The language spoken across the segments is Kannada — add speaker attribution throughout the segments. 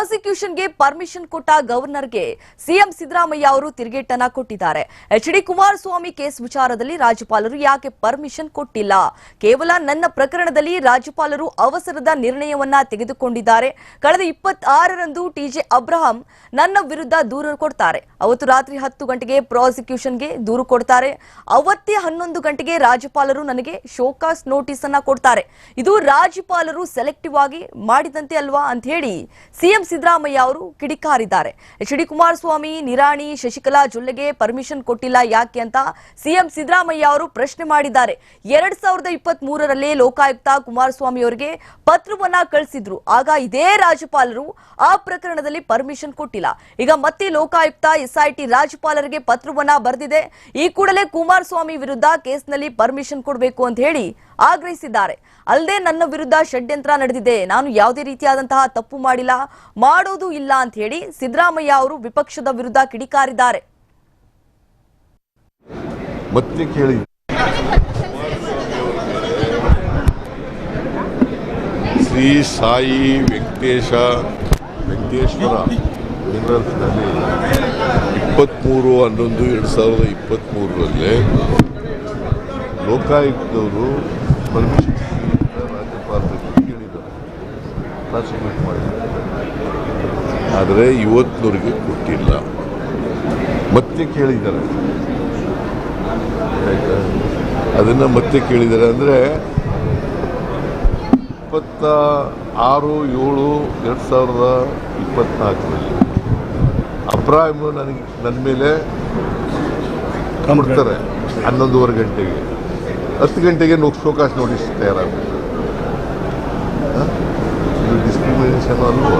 Speaker 1: ಪ್ರಾಸಿಕ್ಯೂಷನ್ಗೆ ಪರ್ಮಿಷನ್ ಕೊಟ್ಟ ಗವರ್ನರ್ಗೆ ಸಿಎಂ ಸಿದ್ದರಾಮಯ್ಯ ಅವರು ತಿರುಗೇಟನ್ನ ಕೊಟ್ಟಿದ್ದಾರೆ. ಎಚ್ ಡಿ ಕುಮಾರಸ್ವಾಮಿ ಕೇಸ್ ವಿಚಾರದಲ್ಲಿ ರಾಜ್ಯಪಾಲರು ಯಾಕೆ ಪರ್ಮಿಷನ್ ಕೊಟ್ಟಿಲ್ಲ? ಕೇವಲ ನನ್ನ ಪ್ರಕರಣದಲ್ಲಿ ರಾಜ್ಯಪಾಲರು ಅವಸರದ ನಿರ್ಣಯವನ್ನ ತೆಗೆದುಕೊಂಡಿದ್ದಾರೆ. ಕಳೆದ ಇಪ್ಪತ್ತಾರರಂದು ಟಿಜೆ ಅಬ್ರಹಾಂ ನನ್ನ ವಿರುದ್ಧ ದೂರು ಕೊಡ್ತಾರೆ. ಅವತ್ತು ರಾತ್ರಿ ಹತ್ತು ಗಂಟೆಗೆ ಪ್ರಾಸಿಕ್ಯೂಷನ್ಗೆ ದೂರು ಕೊಡ್ತಾರೆ. ಅವತ್ತೇ ಹನ್ನೊಂದು ಗಂಟೆಗೆ ರಾಜ್ಯಪಾಲರು ನನಗೆ ಶೋಕಾಸ್ ನೋಟಿಸ್ ಅನ್ನ ಕೊಡ್ತಾರೆ. ಇದು ರಾಜ್ಯಪಾಲರು ಸೆಲೆಕ್ಟಿವ್ ಆಗಿ ಮಾಡಿದಂತೆ ಅಲ್ವಾ ಅಂತ ಹೇಳಿ ಸಿಎಂ ಸಿದ್ದರಾಮಯ್ಯ ಅವರು ಕಿಡಿಕಾರಿದ್ದಾರೆ. ಎಚ್ ಡಿ ಕುಮಾರಸ್ವಾಮಿ, ನಿರಾಣಿ, ಶಶಿಕಲಾ ಜೊಲ್ಲೆಗೆ ಪರ್ಮಿಷನ್ ಕೊಟ್ಟಿಲ್ಲ ಯಾಕೆ ಅಂತ ಸಿಎಂ ಸಿದ್ದರಾಮಯ್ಯ ಅವರು ಪ್ರಶ್ನೆ ಮಾಡಿದ್ದಾರೆ. ಎರಡ್ ಸಾವಿರದ ಇಪ್ಪತ್ತ್ ಮೂರರಲ್ಲಿ ಲೋಕಾಯುಕ್ತ ಕುಮಾರಸ್ವಾಮಿ ಅವರಿಗೆ ಪತ್ರವನ್ನ ಕಳಿಸಿದ್ರು. ಆಗ ಇದೇ ರಾಜ್ಯಪಾಲರು ಆ ಪ್ರಕರಣದಲ್ಲಿ ಪರ್ಮಿಷನ್ ಕೊಟ್ಟಿಲ್ಲ. ಈಗ ಮತ್ತೆ ಲೋಕಾಯುಕ್ತ ಎಸ್ಐಟಿ ರಾಜ್ಯಪಾಲರಿಗೆ ಪತ್ರವನ್ನ ಬರೆದಿದೆ. ಈ ಕೂಡಲೇ ಕುಮಾರಸ್ವಾಮಿ ವಿರುದ್ಧ ಕೇಸ್ನಲ್ಲಿ ಪರ್ಮಿಷನ್ ಕೊಡಬೇಕು ಅಂತ ಹೇಳಿ ಆಗ್ರಹಿಸಿದ್ದಾರೆ. ಅಲ್ಲದೆ ನನ್ನ ವಿರುದ್ಧ ಷಡ್ಯಂತ್ರ ನಡೆದಿದೆ. ನಾನು ಯಾವುದೇ ರೀತಿಯಾದಂತಹ ತಪ್ಪು ಮಾಡಿಲ್ಲ, ಮಾಡೋದು ಇಲ್ಲ ಅಂತ ಹೇಳಿ ಸಿದ್ದರಾಮಯ್ಯ ಅವರು ವಿಪಕ್ಷದ ವಿರುದ್ಧ ಕಿಡಿಕಾರಿದ್ದಾರೆ.
Speaker 2: ಶ್ರೀ ಸಾಯಿ ವೆಂಕಟೇಶ, ವೆಂಕಟೇಶ್ವರ ಇಪ್ಪತ್ತ್ಮೂರು ಹನ್ನೊಂದು, ಎರಡು ಸಾವಿರದ ಇಪ್ಪತ್ತ್ಮೂರರಲ್ಲಿ ಲೋಕಾಯುಕ್ತವರು ಪರ್ಮಿಷನ್ ರಾಜ್ಯಪಾಲರಿಗೆ ಕೇಳಿದ್ದಾರೆ ಪ್ರಾಸಿಕ್ಯೂಟ್ ಮಾಡಿದ್ದಾರೆ ಆದರೆ ಇವತ್ತಿನವರಿಗೆ ಕೊಟ್ಟಿಲ್ಲ ಮತ್ತೆ ಕೇಳಿದ್ದಾರೆ ಆಯಿತಾ ಅದನ್ನು ಮತ್ತೆ ಕೇಳಿದ್ದಾರೆ ಅಂದರೆ ಇಪ್ಪತ್ತ ಆರು ಏಳು ಎರಡು ಸಾವಿರದ ಇಪ್ಪತ್ನಾಲ್ಕರಲ್ಲಿ ಅಬ್ರಾಹಿಮ್ ನನಗೆ ನನ್ನ ಮೇಲೆ ಕೊಡ್ತಾರೆ ಹನ್ನೊಂದುವರೆ ಗಂಟೆಗೆ ಹತ್ತು ಗಂಟೆಗೆ ಶೋಕಾಸ್ ನೋಟಿಸ್ ತಯಾರಾಗಬೇಕು. ಇದು ಡಿಸ್ಕ್ರಿಮಿನೇಷನ್ ಅಲ್ವೋ?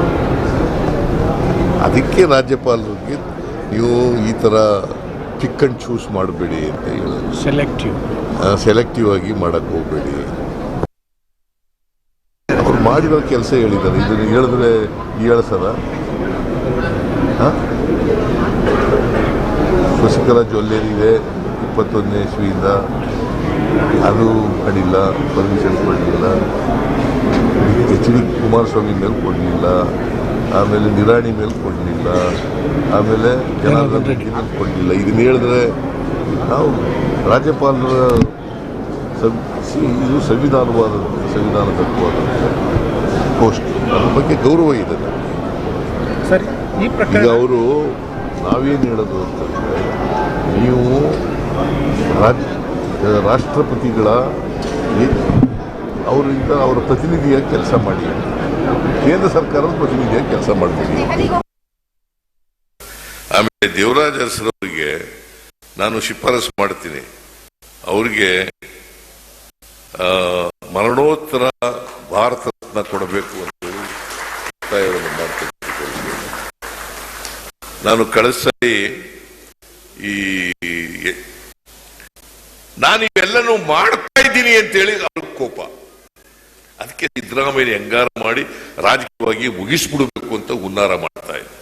Speaker 2: ಅದಕ್ಕೆ ರಾಜ್ಯಪಾಲರಿಗೆ ನೀವು ಈ ಥರ ಪಿಕ್ ಅಂಡ್ ಚೂಸ್ ಮಾಡಬೇಡಿ ಅಂತ ಹೇಳೋದು.
Speaker 3: ಸೆಲೆಕ್ಟಿವ್
Speaker 2: ಸೆಲೆಕ್ಟಿವ್ ಆಗಿ ಮಾಡಕ್ಕೆ ಹೋಗಬೇಡಿ. ಅವ್ರು ಮಾಡಿರೋ ಕೆಲಸ ಹೇಳಿದ್ದಾರೆ. ಇದನ್ನು ಹೇಳಿದ್ರೆ ಏಳು ಸಲ ಶಶಿಕಲಾ ಜೊಲ್ಲೇರಿದೆ ಇಪ್ಪತ್ತೊಂದನೇ ಇಸ್ವಿಯಿಂದ. ಅದು ಮಾಡಿಲ್ಲ ಪರ್ಮಿಷನ್ ಕೊಡಲಿಲ್ಲ. ಎಚ್ ಡಿ ಕುಮಾರಸ್ವಾಮಿ ಮೇಲೆ ಕೊಡಲಿಲ್ಲ. ಆಮೇಲೆ ನಿರಾಣಿ ಮೇಲೆ ಕೊಡಲಿಲ್ಲ. ಆಮೇಲೆ ಜನಾರ್ದನ್ ರೆಡ್ಡಿ ಮೇಲೆ ಕೊಡಲಿಲ್ಲ. ಇದನ್ನ ಹೇಳಿದ್ರೆ ನಾವು ರಾಜ್ಯಪಾಲರ ಇದು ಸಂವಿಧಾನವಾದ ಸಂವಿಧಾನದತ್ವವಾದ ಪೋಸ್ಟ್. ಅದ್ರ ಬಗ್ಗೆ ಗೌರವ ಇದೆ.
Speaker 3: ಸರಿ ಈ
Speaker 2: ಈಗ ಅವರು ನಾವೇನು ಹೇಳೋದು ಅಂತಂದರೆ ನೀವು ರಾಜ್ ರಾಷ್ಟ್ರಪತಿಗಳ ಅವರಿಂದ ಅವರ ಪ್ರತಿನಿಧಿಯಾಗಿ ಕೆಲಸ ಮಾಡಿ. ಕೇಂದ್ರ ಸರ್ಕಾರದ ಪ್ರತಿನಿಧಿಯಾಗಿ ಕೆಲಸ ಮಾಡ್ತೀನಿ ಆಮೇಲೆ ದೇವರಾಜ ಅರಸರವರಿಗೆ ನಾನು ಶಿಫಾರಸು ಮಾಡ್ತೀನಿ. ಅವರಿಗೆ ಮರಣೋತ್ತರ ಭಾರತ ರತ್ನ ಕೊಡಬೇಕು ಅಂತ ಒತ್ತಾಯವನ್ನು ಮಾಡ್ತೀನಿ ನಾನು ಕಳೆದ ಸರಿ ಈ ನಾನು ಇವೆಲ್ಲನೂ ಮಾಡ್ತಾ ಇದ್ದೀನಿ ಅಂತೇಳಿ ಅವ್ರ ಕೋಪ. ಅದಕ್ಕೆ ಸಿದ್ದರಾಮಯ್ಯ ಹೆಂಗಾರ ಮಾಡಿ ರಾಜಕೀಯವಾಗಿ ಮುಗಿಸ್ಬಿಡಬೇಕು ಅಂತ ಹುನ್ನಾರ ಮಾಡ್ತಾ ಇದ್ದ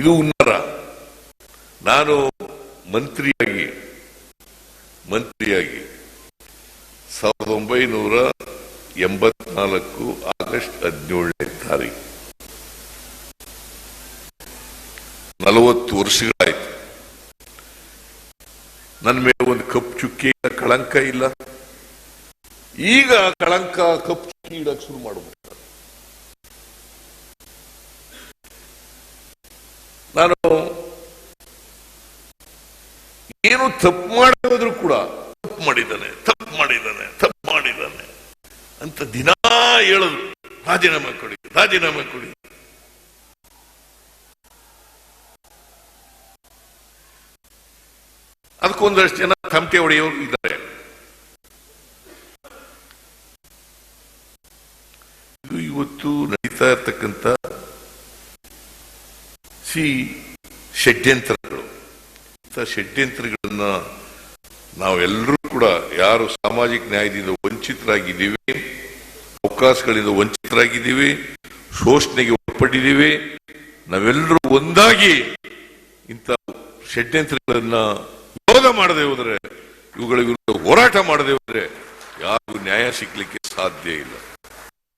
Speaker 2: ಇದು ಹುನ್ನಾರ. ನಾನು ಮಂತ್ರಿಯಾಗಿ ಮಂತ್ರಿಯಾಗಿ ಸಾವಿರದ ಒಂಬೈನೂರ ಎಂಬತ್ನಾಲ್ಕು ಆಗಸ್ಟ್ ಹದಿನೇಳನೇ ತಾರೀಕು. ವರ್ಷಗಳಾಯ್ತು ನನ್ನ ಮೇಲೆ ಒಂದು ಕಪ್ಪು ಚುಕ್ಕಿ ಇಲ್ಲ ಕಳಂಕ ಇಲ್ಲ. ಈಗ ಕಳಂಕ ಕಪ್ಪು ಚುಕ್ಕಿ ಇಡಕ್ಕೆ ಶುರು ಮಾಡಬಹುದು ನಾನು ಏನು ತಪ್ಪು ಮಾಡಿದ್ರು ಕೂಡ ತಪ್ಪು ಮಾಡಿದ್ದಾನೆ ತಪ್ಪು ಮಾಡಿದ್ದಾನೆ ತಪ್ಪು ಮಾಡಿದ್ದಾನೆ ಅಂತ ದಿನಾ ಹೇಳೋದು ರಾಜೀನಾಮೆ ಕೊಡಿ ರಾಜೀನಾಮೆ ಕೊಡಿ. ಅದಕ್ಕೊಂದಷ್ಟು ಜನ ತಮಟೆ ಹೊಡೆಯೋರು ಇದ್ದಾರೆ. ಇದು ಇವತ್ತು ನಡೀತಾ ಇರ್ತಕ್ಕಂಥ ಸಿ ಷಡ್ಯಂತ್ರಗಳು. ಇಂಥ ಷಡ್ಯಂತ್ರಗಳನ್ನ ನಾವೆಲ್ಲರೂ ಕೂಡ ಯಾರು ಸಾಮಾಜಿಕ ನ್ಯಾಯದಿಂದ ವಂಚಿತರಾಗಿದ್ದೀವಿ, ಅವಕಾಶಗಳಿಂದ ವಂಚಿತರಾಗಿದ್ದೀವಿ, ಶೋಷಣೆಗೆ ಒಳಪಟ್ಟಿದ್ದೀವಿ, ನಾವೆಲ್ಲರೂ ಒಂದಾಗಿ ಇಂಥ ಷಡ್ಯಂತ್ರಗಳನ್ನ ವಿರೋಧ ಮಾಡದೆ ಹೋದ್ರೆ ಇವುಗಳ ವಿರುದ್ಧ ಹೋರಾಟ ಮಾಡದೆ ಹೋದ್ರೆ ಯಾರಿಗೂ ನ್ಯಾಯ ಸಿಗ್ಲಿಕ್ಕೆ ಸಾಧ್ಯ ಇಲ್ಲ.